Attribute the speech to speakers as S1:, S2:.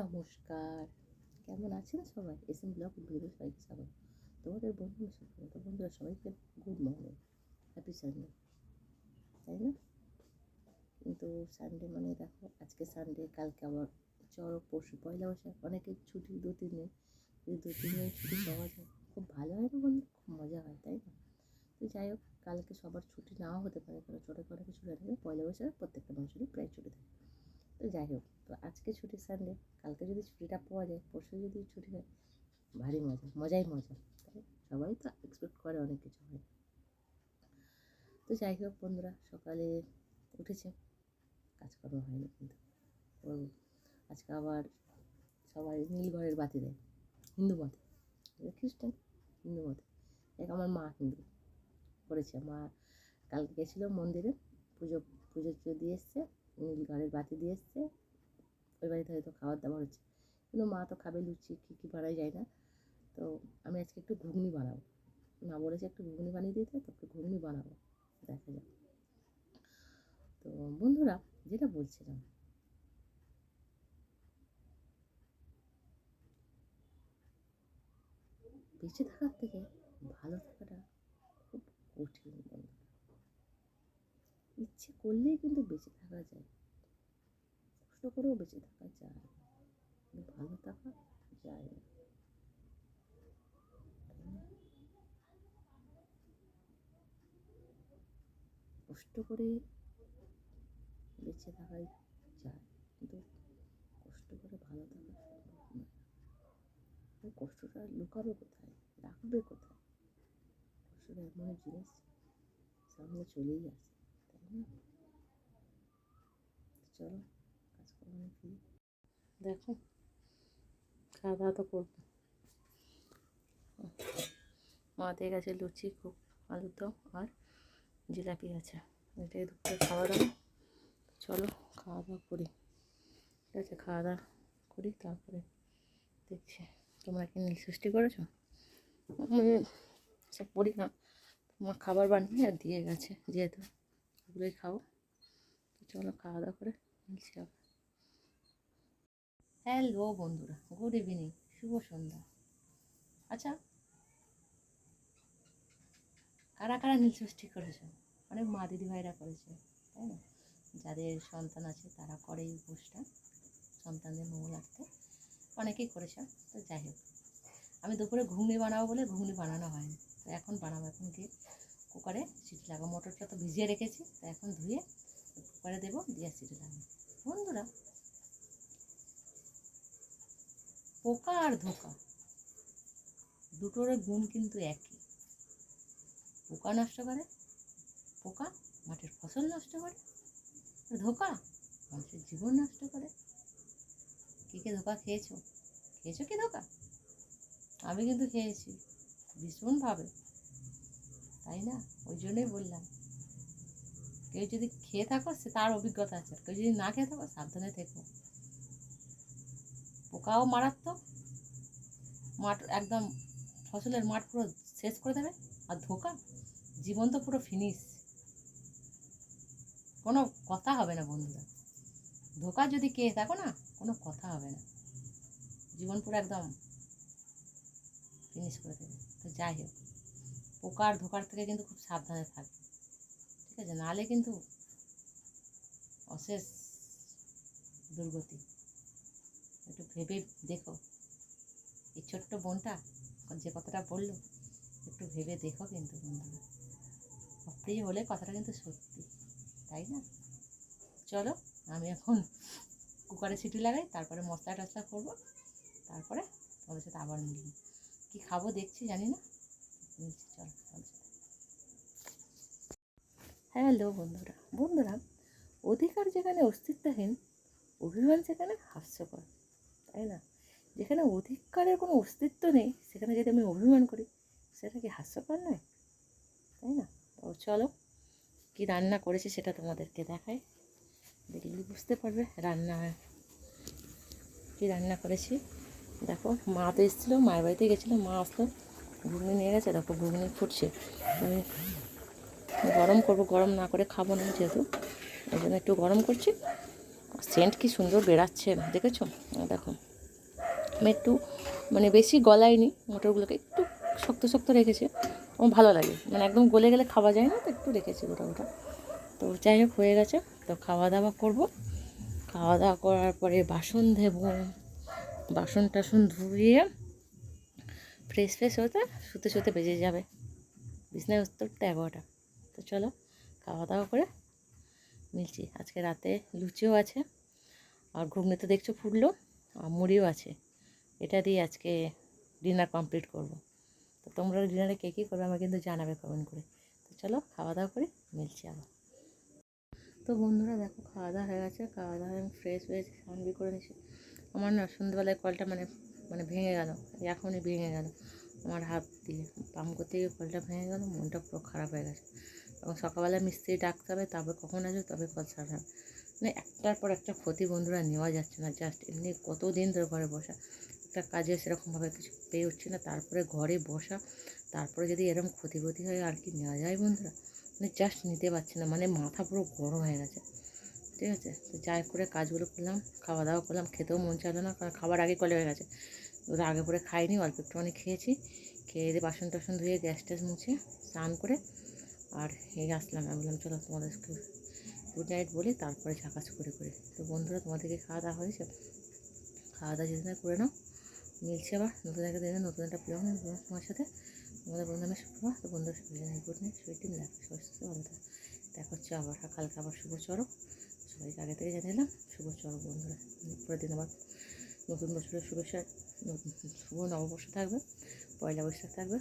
S1: নমস্কার। কেমন আছেন সবাই? এস এম ব্লগ ভিডিও সবাইকে স্বাগত তোমাদের বন্ধু সুপ্রত বন্ধুরা, সবাইকে গুড মর্নিং হ্যাপি সানডে তাই না? কিন্তু সানডে মানে দেখো, আজকে সানডে কালকে আবার চড়ক পরশু পয়লা বৈশাখ। অনেকের ছুটি দু তিন দিন, যদি দু তিন দিন ছুটি পাওয়া যায়, খুব ভালো হয় না বন্ধু? খুব মজা হয়, তাই না? তো যাই হোক, কালকে সবার ছুটি নাও হতে পারে, কারণ ছোটো অনেকে ছুটি থাকে পয়লা বৈশাখ প্রত্যেকটা মানুষেরই প্রায় ছুটি থাকে। তো যাই হোক তো আজকে ছুটি সানডে, কালকে যদি ছুটিটা পাওয়া যায়, পরশু যদি ছুটি হয়, ভারী মজা, মজাই মজা। তাই সবাই তো এক্সপেক্ট করে অনেক কিছু হয়। তো যাই হোক বন্ধুরা, সকালে উঠেছে, কাজকর্ম হয়নি কিন্তু। আজকে আবার সবাই নীল ঘরের বাতি দেয়, হিন্দু মতে। খ্রিস্টান, হিন্দু মতে। দেখ আমার মা হিন্দু, করেছে। মা কালকে গেছিল মন্দিরে, পুজো পুজো দিয়ে এসছে, নীল ঘরের বাতি দিয়ে এসছে। ওই বাড়িতে হয়তো খাবার দাবার হচ্ছে। কিন্তু মা তো খাবে লুচি, কী কী বানাই যায় না। তো আমি আজকে একটু ঘুগনি বানাবো। মা বলেছে একটু ঘুগনি বানিয়ে দিতে, তো একটু ঘুগনি বানাবো। দেখা যাক। তো বন্ধুরা, যেটা বলছিলাম। বেঁচে থাকার থেকে ভালো থাকাটা খুব কঠিন বন্ধুরা। ইচ্ছে করলেই কিন্তু বেঁচে থাকা যায়। কষ্ট করেও বেঁচে থাকা যায় ভালো থাকা যায় না কষ্ট করে বেঁচে থাকাই যায়। কিন্তু কষ্ট করে ভালো থাকা সম্ভব নয় কষ্টটা লুকাবে কোথায়? রাখবে কোথায়? কষ্টটা এমন জিনিস। সামনে চলেই আসে, তাই না? চলো। দেখো খাওয়া দাওয়া তো করব। মাতে গেছে লুচি, খুব আলুর দম আর জিলাপি আছে। এটাই দুপুরে খাওয়া দাওয়া। চলো খাওয়া দাওয়া করি। ঠিক আছে খাওয়া দাওয়া করি, তারপরে দেখছি। তোমরা কি নীল সৃষ্টি করেছ? আমি সব করি না। তোমার খাবার বানিয়ে আর দিয়ে গেছে, যেহেতু ওগুলোই খাও চলো খাওয়া দাওয়া করে মিলছি আবার। হ্যালো বন্ধুরা, গুড ইভিনিং, শুভ সন্ধ্যা। আচ্ছা কারা কারা নীল ষষ্ঠী করেছ? অনেক মা দিদি ভাইরা করেছে, তাই না? যাদের সন্তান আছে তারা করে এই উপোসটা, সন্তানদের মঙ্গলার্থে অনেকেই করেছে, তো যাই হোক। আমি দুপুরে ঘুগনি বানাবো বলে ঘুগনি বানানো হয়নি, তো এখন বানাবো। এখন গিয়ে কুকারে সিটি লাগাবো মটরটা তো ভিজিয়ে রেখেছি, তো এখন ধুয়ে কুকারে দেবো, দিয়ে সিটি লাগাবো। বন্ধুরা পোকা আর ধোকা। দুটোর গুণ কিন্তু একই। পোকা নষ্ট করে, পোকা মাঠের ফসল নষ্ট করে ধোকা মানুষের জীবন নষ্ট করে। কে কে ধোকা খেয়েছো? খেয়েছো কি ধোকা? আমি কিন্তু খেয়েছি, ভীষণভাবে। তাই না? ওই জন্যই বললাম। কেউ যদি খেয়ে থাকো, সে তার অভিজ্ঞতা আছে। কেউ যদি না খেয়ে থাকো, সাবধানে থেকো। পোকাও মারাত্মক। মাঠ একদম ফসলের মাঠ পুরো শেষ করে দেবে। আর ধোকা? জীবন তো পুরো ফিনিশ কোনো কথা হবে না বন্ধুরা। ধোকা যদি কে থাকো না, কোনো কথা হবে না। জীবন পুরো একদম ফিনিশ করে দেবে। তো যাই হোক পোকার ধোকার থেকে কিন্তু খুব সাবধানে থাকবে ঠিক আছে? নাহলে কিন্তু অশেষ দুর্গতি। একটু ভেবে দেখো। এই ছোট্ট বোনটা যে কথাটা বলল, একটু ভেবে দেখো কিন্তু বন্ধুরা। অপ্রিয় হলে কথাটা কিন্তু সত্যি, তাই না? চলো, আমি এখন কুকারে সিটি লাগাই, তারপরে মশলা টশলা করব, তারপরে তোমাদের সাথে আবার মিলবো কী খাব দেখছি জানি না। মিলছি চলো হ্যালো বন্ধুরা বন্ধুরা, অধিকার যেখানে অস্তিত্বহীন, অভিমান সেখানে হাস্যকর। তাই না? যেখানে অধিকারের কোনো অস্তিত্ব নেই, সেখানে যদি আমি অভিমান করি, সেটা কি হাস্যকর নয়? তাই না? তো চলো, কী রান্না করেছি সেটা তোমাদেরকে দেখাই। দেখলে বুঝতে পারবে রান্না, কী রান্না করেছি। দেখো, মা তো এসেছিল, মায়ের বাড়িতে গেছিল, মা আসলো, ঘুগনি নিয়ে গেছে, দেখো ঘুগনি ফুটছে। আমি গরম করব, গরম না করে খাব না যেহেতু, ওই জন্য একটু গরম করছি। সেন্ট কি সুন্দর বেরাচ্ছে দেখেছ? দেখো। আমি একটু মানে বেশি গলায়নি, মোটরগুলোকে একটু শক্ত শক্ত রেখেছে। আমার ভালো লাগে। মানে একদম গলে গেলে খাওয়া যায় না, তো একটু রেখেছি গোটা গোটা। তো যাই হোক, হয়ে গেছে। তো খাওয়া দাওয়া করব। খাওয়া দাওয়া করার পরে বাসন দেব বাসন টাসন ধুয়ে ফ্রেশ ফ্রেশ হতে শুতে শুতে বেজে যাবে। বিছনায় উত্তরটা এগারোটা। তো চলো, খাওয়া দাওয়া করে মিলছি আজকে রাতে লুচিও আছে আর ঘুগনি তো দেখছ ফুটলো আর মুড়িও আছে। এটা দিয়ে আজকে ডিনার কমপ্লিট করব। তো তোমরা ডিনারে কে কী করবে আমাকে কিন্তু জানাবে কমেন্ট করে। তো চলো খাওয়া দাওয়া করে মিলছি আবার। তো বন্ধুরা দেখো খাওয়া দাওয়া হয়ে গেছে। খাওয়া দাওয়া আমি ফ্রেশ হয়েছি স্নান বি করে নিয়েছি আমার না সন্ধ্যেবেলায় কলটা মানে মানে ভেঙে গেল। এখনই ভেঙে গেল। আমার হাত দিয়ে পাম্প করতে গিয়ে কলটা ভেঙে গেল, মনটা পুরো খারাপ হয়ে গেছে। এবং সকালবেলা মিস্ত্রি ডাকতে হবে তবে কখন আসবে তবে কল ছাড়বে মানে একটার পর একটা ক্ষতি বন্ধুরা নেওয়া যাচ্ছে না জাস্ট এমনি কতদিন ধরে ঘরে বসা। একটা কাজে সেরকমভাবে কিছু পেয়ে উঠছে না, তারপরে ঘরে বসা, তারপরে যদি এরকম ক্ষতি ক্ষতি হয় আর কি নেওয়া যায় বন্ধুরা? মানে জাস্ট নিতে পারছি না মানে মাথা পুরো গরম হয়ে গেছে। ঠিক আছে? তো যাই করে কাজগুলো করলাম খাওয়া দাওয়া করলাম, খেতেও মন চাইলো না, কারণ খাবার আগে কলে হয়ে গেছে। ওরা আগে করে খাইনি, অল্প একটুখানি খেয়েছি, খেয়ে দিয়ে বাসন টাসন ধুয়ে গ্যাস ট্যাস মুছে, স্নান করে আর এই আসলাম আমি বললাম, চলো তোমাদেরকে গুড নাইট বলি, তারপরে ঝাঁকাছ করে করে। তো বন্ধুরা, তোমাদেরকে খাওয়া দাওয়া হয়েছে? খাওয়া দাওয়া যদি না করে নাও, মিলছে আবার। নতুন একটা দিনে নতুন একটা প্লেয়ার তোমার সাথে। আমাদের বন্ধু আমি শুক্রবার তো বন্ধুরা, সবাই জানাই গুড নাইট সুইটিং দেখো সুস্থ, ভালো দেখা হচ্ছে আবার কালকে আবার শুভ চরক সবাইকে আগে থেকে জানিলাম শুভ চরক বন্ধুরা। পরের দিন আবার নতুন বছরের শুভেচ্ছা শুভ নববর্ষ থাকবে, পয়লা বৈশাখ থাকবে।